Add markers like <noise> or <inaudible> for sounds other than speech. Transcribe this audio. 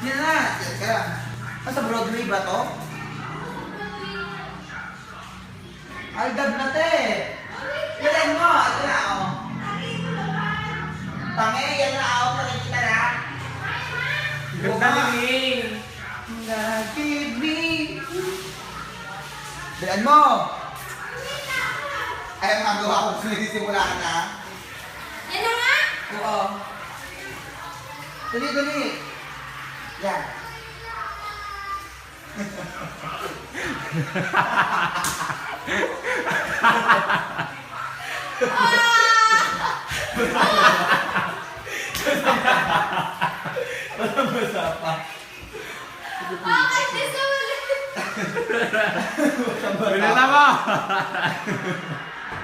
Yan na. Yan ka. Ah, sa Broadway ba to? Ay, dab na te. Yan mo. Ito na, oh. Tangi, yan na, oh. Nakikita na. Ganda ni Ming. Give me. Bilan mo. Ay, ang magawa ko. <laughs> Sinisisimula ka na. Yan na nga! Oo. Dali, dali. Yan. Bakit di sa ulit? Bilis na mo. <laughs>